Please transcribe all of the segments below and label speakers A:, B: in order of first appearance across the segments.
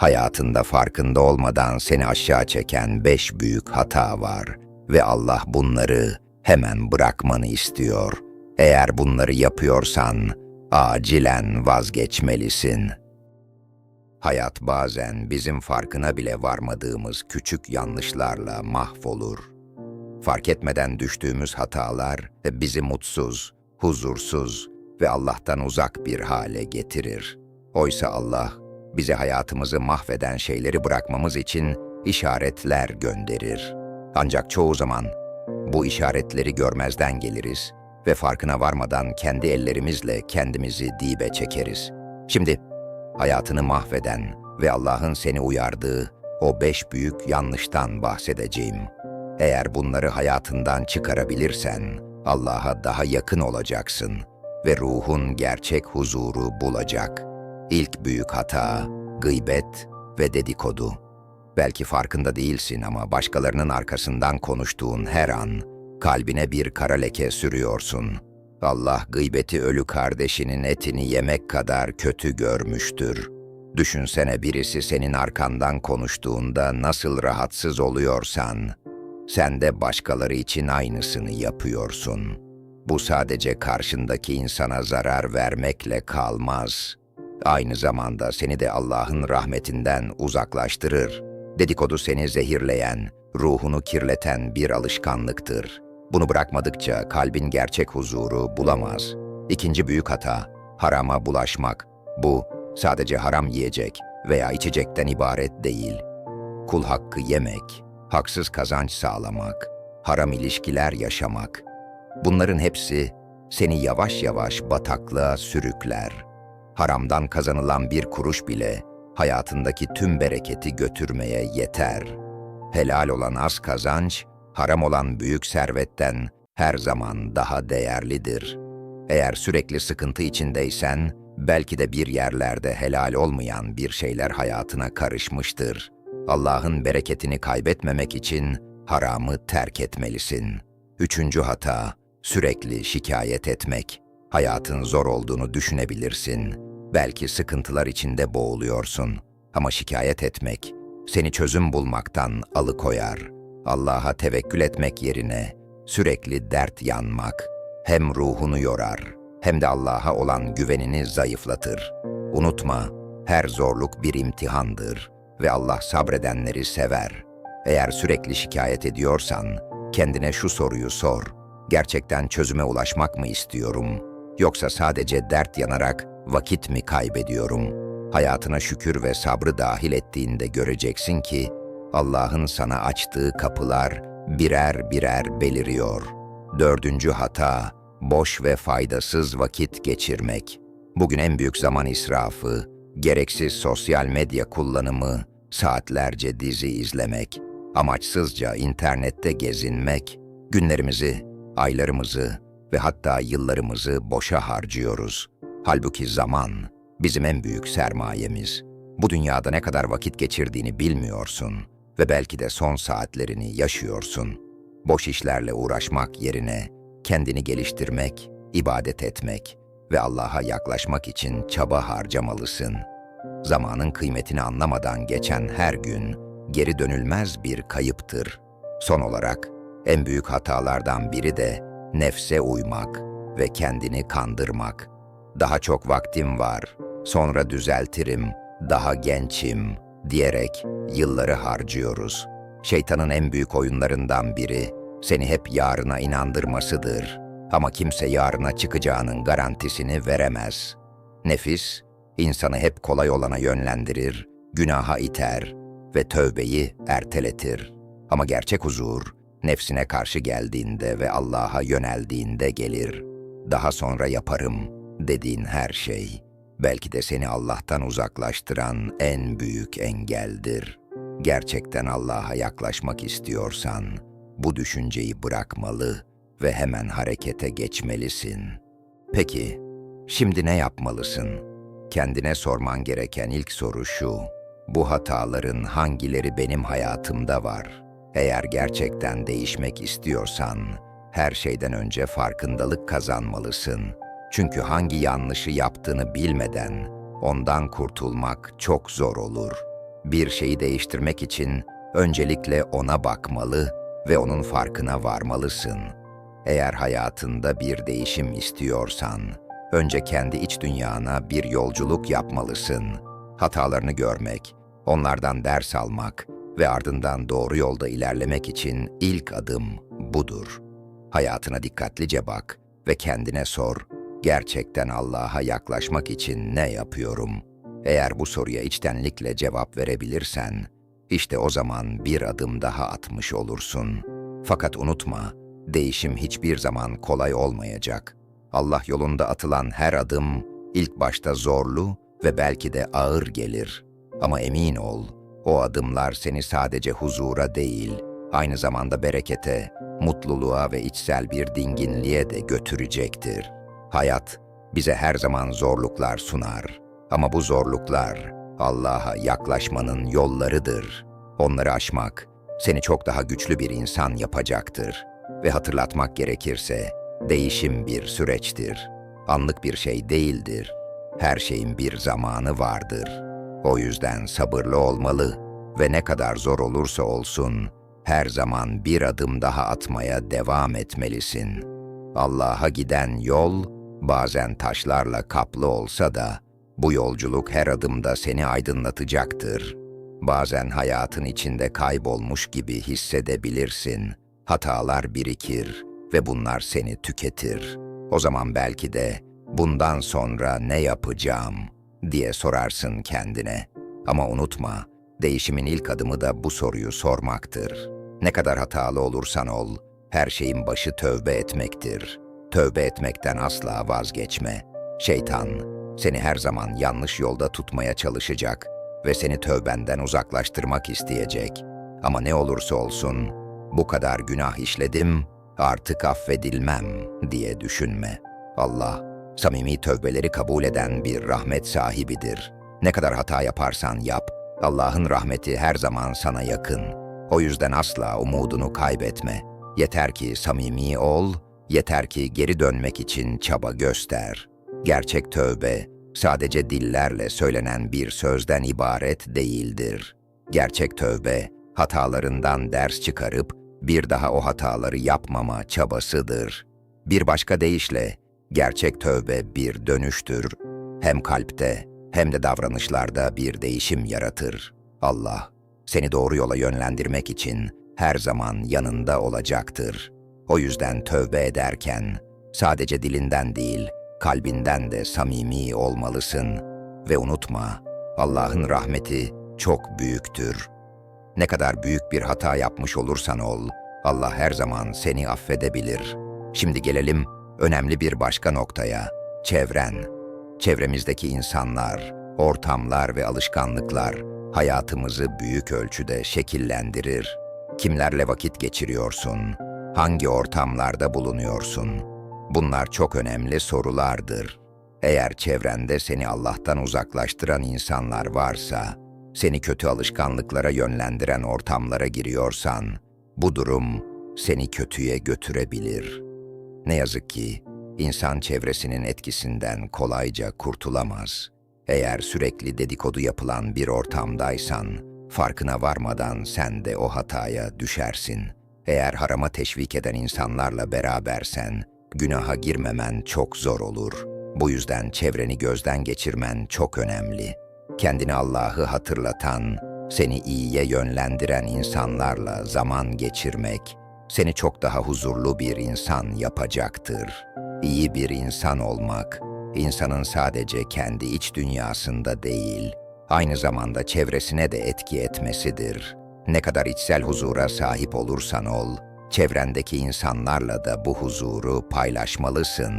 A: Hayatında farkında olmadan seni aşağı çeken beş büyük hata var ve Allah bunları hemen bırakmanı istiyor. Eğer bunları yapıyorsan acilen vazgeçmelisin. Hayat bazen bizim farkına bile varmadığımız küçük yanlışlarla mahvolur. Fark etmeden düştüğümüz hatalar bizi mutsuz, huzursuz ve Allah'tan uzak bir hale getirir. Oysa Allah bize hayatımızı mahveden şeyleri bırakmamız için işaretler gönderir. Ancak çoğu zaman bu işaretleri görmezden geliriz ve farkına varmadan kendi ellerimizle kendimizi dibe çekeriz. Şimdi hayatını mahveden ve Allah'ın seni uyardığı o beş büyük yanlıştan bahsedeceğim. Eğer bunları hayatından çıkarabilirsen Allah'a daha yakın olacaksın ve ruhun gerçek huzuru bulacak. İlk büyük hata, gıybet ve dedikodu. Belki farkında değilsin ama başkalarının arkasından konuştuğun her an kalbine bir kara leke sürüyorsun. Allah gıybeti ölü kardeşinin etini yemek kadar kötü görmüştür. Düşünsene birisi senin arkandan konuştuğunda nasıl rahatsız oluyorsan, sen de başkaları için aynısını yapıyorsun. Bu sadece karşındaki insana zarar vermekle kalmaz. Aynı zamanda seni de Allah'ın rahmetinden uzaklaştırır. Dedikodu seni zehirleyen, ruhunu kirleten bir alışkanlıktır. Bunu bırakmadıkça kalbin gerçek huzuru bulamaz. İkinci büyük hata, harama bulaşmak. Bu sadece haram yiyecek veya içecekten ibaret değil. Kul hakkı yemek, haksız kazanç sağlamak, haram ilişkiler yaşamak. Bunların hepsi seni yavaş yavaş bataklığa sürükler. Haramdan kazanılan bir kuruş bile hayatındaki tüm bereketi götürmeye yeter. Helal olan az kazanç, haram olan büyük servetten her zaman daha değerlidir. Eğer sürekli sıkıntı içindeysen, belki de bir yerlerde helal olmayan bir şeyler hayatına karışmıştır. Allah'ın bereketini kaybetmemek için haramı terk etmelisin. Üçüncü hata, sürekli şikayet etmek. Hayatın zor olduğunu düşünebilirsin. Belki sıkıntılar içinde boğuluyorsun. Ama şikayet etmek seni çözüm bulmaktan alıkoyar. Allah'a tevekkül etmek yerine sürekli dert yanmak hem ruhunu yorar hem de Allah'a olan güvenini zayıflatır. Unutma, her zorluk bir imtihandır ve Allah sabredenleri sever. Eğer sürekli şikayet ediyorsan, kendine şu soruyu sor. Gerçekten çözüme ulaşmak mı istiyorum? Yoksa sadece dert yanarak vakit mi kaybediyorum? Hayatına şükür ve sabrı dahil ettiğinde göreceksin ki, Allah'ın sana açtığı kapılar birer birer beliriyor. Dördüncü hata, boş ve faydasız vakit geçirmek. Bugün en büyük zaman israfı, gereksiz sosyal medya kullanımı, saatlerce dizi izlemek, amaçsızca internette gezinmek, günlerimizi, aylarımızı ve hatta yıllarımızı boşa harcıyoruz. Halbuki zaman bizim en büyük sermayemiz. Bu dünyada ne kadar vakit geçirdiğini bilmiyorsun ve belki de son saatlerini yaşıyorsun. Boş işlerle uğraşmak yerine kendini geliştirmek, ibadet etmek ve Allah'a yaklaşmak için çaba harcamalısın. Zamanın kıymetini anlamadan geçen her gün geri dönülmez bir kayıptır. Son olarak en büyük hatalardan biri de nefse uymak ve kendini kandırmak. Daha çok vaktim var, sonra düzeltirim, daha gençim diyerek yılları harcıyoruz. Şeytanın en büyük oyunlarından biri seni hep yarına inandırmasıdır. Ama kimse yarına çıkacağının garantisini veremez. Nefis, insanı hep kolay olana yönlendirir, günaha iter ve tövbeyi erteletir. Ama gerçek huzur, nefsine karşı geldiğinde ve Allah'a yöneldiğinde gelir. Daha sonra yaparım dediğin her şey, belki de seni Allah'tan uzaklaştıran en büyük engeldir. Gerçekten Allah'a yaklaşmak istiyorsan, bu düşünceyi bırakmalı ve hemen harekete geçmelisin. Peki, şimdi ne yapmalısın? Kendine sorman gereken ilk soru şu. Bu hataların hangileri benim hayatımda var? Eğer gerçekten değişmek istiyorsan, her şeyden önce farkındalık kazanmalısın. Çünkü hangi yanlışı yaptığını bilmeden ondan kurtulmak çok zor olur. Bir şeyi değiştirmek için öncelikle ona bakmalı ve onun farkına varmalısın. Eğer hayatında bir değişim istiyorsan, önce kendi iç dünyana bir yolculuk yapmalısın. Hatalarını görmek, onlardan ders almak ve ardından doğru yolda ilerlemek için ilk adım budur. Hayatına dikkatlice bak ve kendine sor, gerçekten Allah'a yaklaşmak için ne yapıyorum? Eğer bu soruya içtenlikle cevap verebilirsen, işte o zaman bir adım daha atmış olursun. Fakat unutma, değişim hiçbir zaman kolay olmayacak. Allah yolunda atılan her adım ilk başta zorlu ve belki de ağır gelir. Ama emin ol, o adımlar seni sadece huzura değil, aynı zamanda berekete, mutluluğa ve içsel bir dinginliğe de götürecektir. Hayat bize her zaman zorluklar sunar ama bu zorluklar Allah'a yaklaşmanın yollarıdır. Onları aşmak seni çok daha güçlü bir insan yapacaktır. Ve hatırlatmak gerekirse değişim bir süreçtir. Anlık bir şey değildir. Her şeyin bir zamanı vardır. O yüzden sabırlı olmalı ve ne kadar zor olursa olsun her zaman bir adım daha atmaya devam etmelisin. Allah'a giden yol bazen taşlarla kaplı olsa da bu yolculuk her adımda seni aydınlatacaktır. Bazen hayatın içinde kaybolmuş gibi hissedebilirsin. Hatalar birikir ve bunlar seni tüketir. O zaman belki de bundan sonra ne yapacağım diye sorarsın kendine. Ama unutma, değişimin ilk adımı da bu soruyu sormaktır. Ne kadar hatalı olursan ol, her şeyin başı tövbe etmektir. Tövbe etmekten asla vazgeçme. Şeytan seni her zaman yanlış yolda tutmaya çalışacak ve seni tövbenden uzaklaştırmak isteyecek. Ama ne olursa olsun, bu kadar günah işledim, artık affedilmem diye düşünme. Allah, samimi tövbeleri kabul eden bir rahmet sahibidir. Ne kadar hata yaparsan yap, Allah'ın rahmeti her zaman sana yakın. O yüzden asla umudunu kaybetme. Yeter ki samimi ol, yeter ki geri dönmek için çaba göster. Gerçek tövbe, sadece dillerle söylenen bir sözden ibaret değildir. Gerçek tövbe, hatalarından ders çıkarıp bir daha o hataları yapmama çabasıdır. Bir başka deyişle, gerçek tövbe bir dönüştür. Hem kalpte hem de davranışlarda bir değişim yaratır. Allah, seni doğru yola yönlendirmek için her zaman yanında olacaktır. O yüzden tövbe ederken sadece dilinden değil, kalbinden de samimi olmalısın ve unutma, Allah'ın rahmeti çok büyüktür. Ne kadar büyük bir hata yapmış olursan ol, Allah her zaman seni affedebilir. Şimdi gelelim önemli bir başka noktaya, çevren. Çevremizdeki insanlar, ortamlar ve alışkanlıklar hayatımızı büyük ölçüde şekillendirir. Kimlerle vakit geçiriyorsun? Hangi ortamlarda bulunuyorsun? Bunlar çok önemli sorulardır. Eğer çevrende seni Allah'tan uzaklaştıran insanlar varsa, seni kötü alışkanlıklara yönlendiren ortamlara giriyorsan, bu durum seni kötüye götürebilir. Ne yazık ki insan çevresinin etkisinden kolayca kurtulamaz. Eğer sürekli dedikodu yapılan bir ortamdaysan, farkına varmadan sen de o hataya düşersin. Eğer harama teşvik eden insanlarla berabersen, günaha girmemen çok zor olur. Bu yüzden çevreni gözden geçirmen çok önemli. Kendini Allah'ı hatırlatan, seni iyiye yönlendiren insanlarla zaman geçirmek, seni çok daha huzurlu bir insan yapacaktır. İyi bir insan olmak, insanın sadece kendi iç dünyasında değil, aynı zamanda çevresine de etki etmesidir. Ne kadar içsel huzura sahip olursan ol, çevrendeki insanlarla da bu huzuru paylaşmalısın.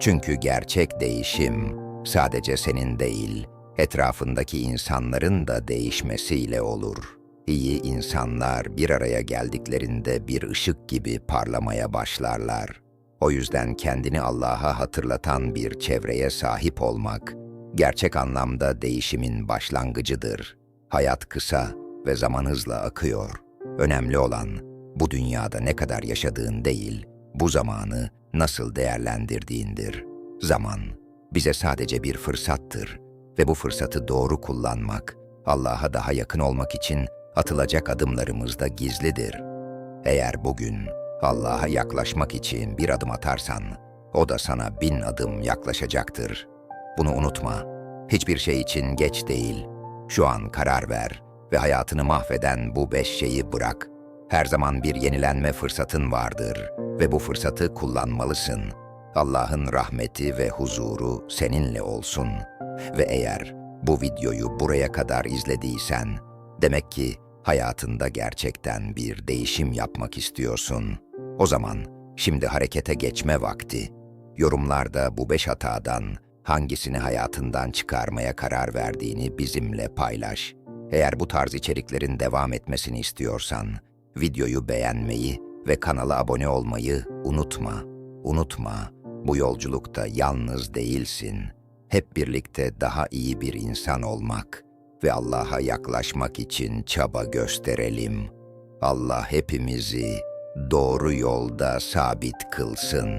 A: Çünkü gerçek değişim sadece senin değil, etrafındaki insanların da değişmesiyle olur. İyi insanlar bir araya geldiklerinde bir ışık gibi parlamaya başlarlar. O yüzden kendini Allah'a hatırlatan bir çevreye sahip olmak, gerçek anlamda değişimin başlangıcıdır. Hayat kısa ve zaman hızla akıyor. Önemli olan bu dünyada ne kadar yaşadığın değil, bu zamanı nasıl değerlendirdiğindir. Zaman bize sadece bir fırsattır ve bu fırsatı doğru kullanmak Allah'a daha yakın olmak için atılacak adımlarımız da gizlidir. Eğer bugün Allah'a yaklaşmak için bir adım atarsan, o da sana bin adım yaklaşacaktır. Bunu unutma. Hiçbir şey için geç değil. Şu an karar ver ve hayatını mahveden bu beş şeyi bırak. Her zaman bir yenilenme fırsatın vardır ve bu fırsatı kullanmalısın. Allah'ın rahmeti ve huzuru seninle olsun. Ve eğer bu videoyu buraya kadar izlediysen, demek ki hayatında gerçekten bir değişim yapmak istiyorsun. O zaman şimdi harekete geçme vakti. Yorumlarda bu beş hatadan hangisini hayatından çıkarmaya karar verdiğini bizimle paylaş. Eğer bu tarz içeriklerin devam etmesini istiyorsan, videoyu beğenmeyi ve kanala abone olmayı unutma. Unutma, bu yolculukta yalnız değilsin. Hep birlikte daha iyi bir insan olmak ve Allah'a yaklaşmak için çaba gösterelim. Allah hepimizi doğru yolda sabit kılsın.